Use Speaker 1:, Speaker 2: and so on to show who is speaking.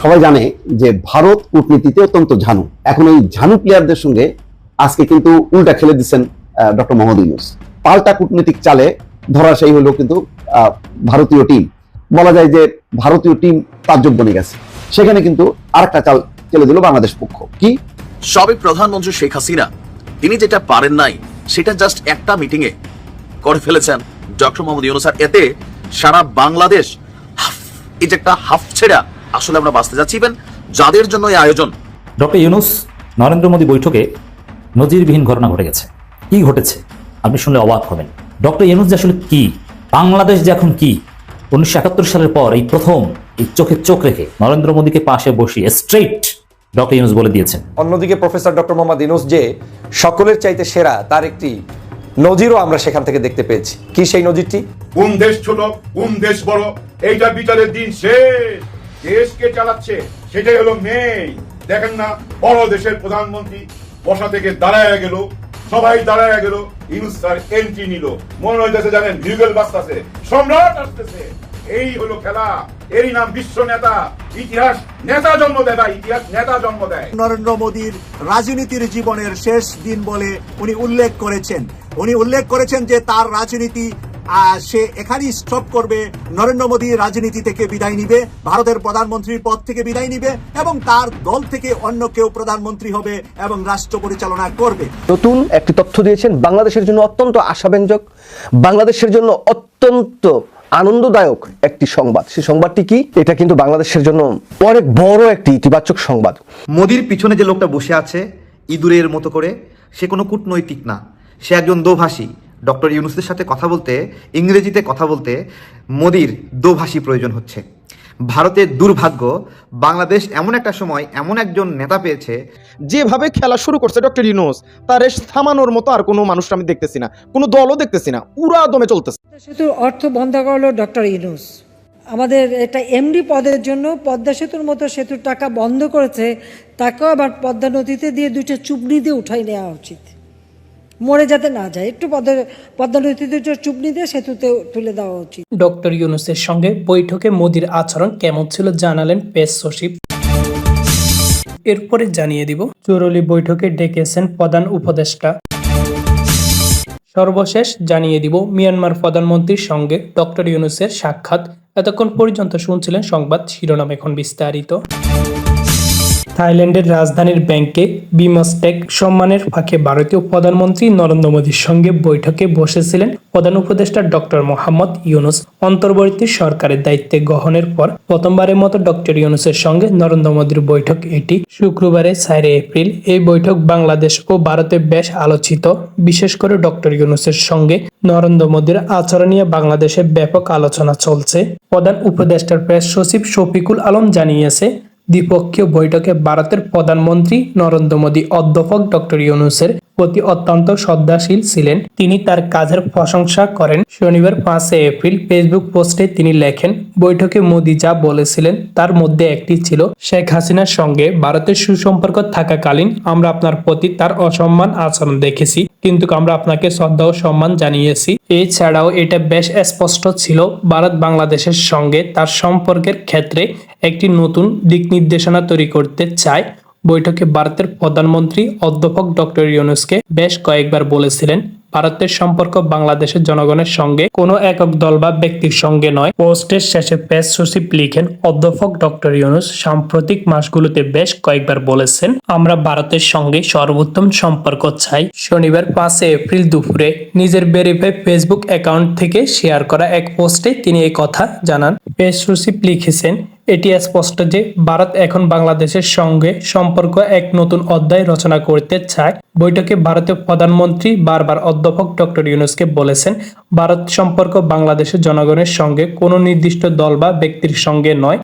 Speaker 1: সবাই জানে যে ভারত কূটনীতিতে অত্যন্ত ঝানু। এখন ওই ঝানু প্লেয়ারদের সঙ্গে আজকে কিন্তু উল্টা খেলে দিচ্ছেন ডক্টর মোহাম্মদ ইউনুস। পাল্টা কূটনীতিক চালে ধরাশায়ী হলো কিন্তু ভারতীয় টিম। বলা যায় যে ভারতীয় টিম তাজ্জব বনে গেছে। সেখানে কিন্তু আরেকটা চাল চেলে দিল বাংলাদেশ পক্ষ। কি?
Speaker 2: সাবেক প্রধানমন্ত্রী শেখ হাসিনা। তিনি যেটা পারেন নাই, সেটা জাস্ট একটা মিটিং এ করে ফেলেছেন ডক্টর মোহাম্মদ ইউনুস। আর এতে সারা বাংলাদেশ এই যে একটা হাফ ছেড়া আসলে আমরা বাঁচতে যাচ্ছি। ইভেন যাদের জন্য এই আয়োজন
Speaker 3: ডক্টর ইউনুস নরেন্দ্র মোদী বৈঠকে নজিরবিহীন ঘটনা ঘটে গেছে। কি ঘটেছে? আপনি শুনলে অবাক হবেন। ডক্টর ইউনুস যে আসলে কি? বাংলাদেশ যে এখন কি? উনিশশো একাত্তর সালের পর এই প্রথম এই চোখে চোখ রেখে নরেন্দ্র মোদীকে পাশে বসিয়ে স্ট্রেট ডক্টর ইউনুস বলে দিয়েছেন।
Speaker 4: অন্যদিকে প্রফেসর ডক্টর মোহাম্মদ ইনুস যে সকলের চাইতে সেরা তার একটি নজিরও আমরা সেখান থেকে দেখতে পেয়েছি। কি সেই নজিরটি?
Speaker 5: কোন দেশ ছোট কোন দেশ বড় এইটা বিচারের দিন শেষ। দেশকে চালাচ্ছে, সেটাই হলো মেয়ে দেখেন না, বড় দেশের প্রধানমন্ত্রী বসা থেকে দাঁড়ায় গেল, সবাই দাঁড়ায় গেল, ইউনুস এন্ট্রি নিল। মনে হইতেছে জানেন ভিউগেল বাজতেছে সম্রাট আসতেছে। এই হলো খেলা, এরই নাম বিশ্ব নেতা, ইতিহাস নেতা জন্ম দেয় ইতিহাস নেতা জন্ম দেয়।
Speaker 6: নরেন্দ্র মোদীর রাজনীতির জীবনের শেষ দিন বলে উনি উল্লেখ করেছেন। উনি উল্লেখ করেছেন যে তার রাজনীতি সে এখানেই স্টপ করবে। নরেন্দ্র মোদী রাজনীতি থেকে বিদায় নিবে ভারতের প্রধানমন্ত্রীর পদ থেকে বিদায় নিবে এবং তার দল থেকে অন্য কেউ প্রধানমন্ত্রী হবে এবং রাষ্ট্র পরিচালনা করবে।
Speaker 7: নতুন একটি তথ্য দিয়েছেন বাংলাদেশের জন্য অত্যন্ত আশাব্যঞ্জক বাংলাদেশের জন্য অত্যন্ত আনন্দদায়ক একটি সংবাদ। সেই সংবাদটি কি? এটা কিন্তু বাংলাদেশের জন্য অনেক বড় একটি ইতিবাচক সংবাদ।
Speaker 8: মোদির পিছনে যে লোকটা বসে আছে ইঁদুরের মতো করে সে কোনো কূটনৈতিক না। সে একজন দোভাষী ডক্টর ইউনুসের সাথে কথা বলতে, ইংরেজিতে কথা বলতে মোদির দোভাষী প্রয়োজন হচ্ছে। ভারতের দুর্ভাগ্য, বাংলাদেশ এমন একটা সময় এমন একজন নেতা পেয়েছে,
Speaker 9: যেভাবে খেলা শুরু করছে ডক্টর ইউনুস, তার থামানোর মতো আর কোনো মানুষ আমি দেখতেছি না, কোনো দলও দেখতেছি না, উড়া দমে চলতেছে।
Speaker 10: সেতুর অর্থ বন্ধ করল ডক্টর ইউনুস। আমাদের এটা এমডি পদের জন্য পদ্মা সেতুর মতো সেতুর টাকা বন্ধ করেছে, তাকেও আবার পদ্মা নদীতে দিয়ে দুইটা চুবনি দিয়ে উঠাই নেওয়া উচিত। মরে যাতে না যায়। একটু পদ্মা পদ্মা নদীতে চুবনি দিয়ে সেতুতে তুলে দেওয়া উচিত।
Speaker 11: ডক্টর ইউনুসের সঙ্গে বৈঠকে মোদির আচরণ কেমন ছিল জানালেন পেস সচিব। এরপরে জানিয়ে দিব, জরুরি বৈঠকে ডেকেছেন প্রধান উপদেষ্টা। সর্বশেষ জানিয়ে দিব, মিয়ানমার প্রধানমন্ত্রীর সঙ্গে ডক্টর ইউনুসের সাক্ষাৎ। এতক্ষণ পর্যন্ত শুনছিলেন সংবাদ শিরোনাম এখন বিস্তারিত। থাইল্যান্ডের রাজধানীর ব্যাংকে বিমস্টেক সম্মানের ফাঁকে ভারতীয় প্রধানমন্ত্রী নরেন্দ্র মোদীর সঙ্গে বৈঠকে বসেছিলেন প্রধান উপদেষ্টা ডক্টর মোহাম্মদ ইউনুস। অন্তর্বর্তী সরকারের দায়িত্বে গ্রহণের পর প্রথমবারের মতো ডক্টর ইউনুসের সঙ্গে নরেন্দ্র মোদীর বৈঠক। এটি শুক্রবারে চারে এপ্রিল। এই বৈঠক বাংলাদেশ ও ভারতে বেশ আলোচিত। বিশেষ করে ডক্টর ইউনুসের সঙ্গে নরেন্দ্র মোদীর আচরণ নিয়ে বাংলাদেশে ব্যাপক আলোচনা চলছে। প্রধান উপদেষ্টার প্রেস সচিব শফিকুল আলম জানিয়েছে দ্বিপক্ষীয় বৈঠকে ভারতের প্রধানমন্ত্রী নরেন্দ্র মোদী অধ্যাপক ডক্টর ইউনুসের প্রতি অত্যন্ত শ্রদ্ধাশীল ছিলেন। তিনি তার কাজের প্রশংসা করেন। শনিবার পাঁচে এপ্রিল ফেসবুক পোস্টে তিনি লেখেন, বৈঠকে মোদী যা বলেছিলেন তার মধ্যে একটি ছিল, শেখ হাসিনার সঙ্গে ভারতের সুসম্পর্ক থাকাকালীন আমরা আপনার প্রতি তার অসম্মান আচরণ দেখেছি, কিন্তু আমরা আপনাকে শ্রদ্ধা ও সম্মান জানিয়েছি। এছাড়াও এটা বেশ স্পষ্ট ছিল, ভারত বাংলাদেশের সঙ্গে তার সম্পর্কের ক্ষেত্রে একটি নতুন দিক নির্দেশনা তৈরি করতে চায়। বৈঠকে ভারতের প্রধানমন্ত্রী অধ্যাপক ডক্টর ইউনুসকে বেশ কয়েকবার বলেছিলেন, ভারতের সম্পর্ক বাংলাদেশের জনগণের সঙ্গে কোনো একক দল বা ব্যক্তির সঙ্গে নয়। পোস্টের শেষে প্রেস সচিব লিখেন, অধ্যাপক ডক্টর ইউনুস সাম্প্রতিক মাসগুলোতে বেশ কয়েকবার বলেছেন, আমরা ভারতের সঙ্গে সর্বোত্তম সম্পর্ক চাই। শনিবার পাঁচে এপ্রিল দুপুরে নিজের ভেরিফাই ফেসবুক অ্যাকাউন্ট থেকে শেয়ার করা এক পোস্টে তিনি এই কথা জানান। প্রেস সচিব লিখেছেন এটি স্পষ্ট যে ভারত এখন বাংলাদেশের সঙ্গে সম্পর্ক এক নতুন অধ্যায় রচনা করতে চায়। বৈঠকে ভারতের প্রধানমন্ত্রী বারবার অধ্যাপক ডক্টর ইউনুসকে বলেছেন, ভারত সম্পর্ক বাংলাদেশের জনগণের সঙ্গে কোনো নির্দিষ্ট দল বা ব্যক্তির সঙ্গে নয়।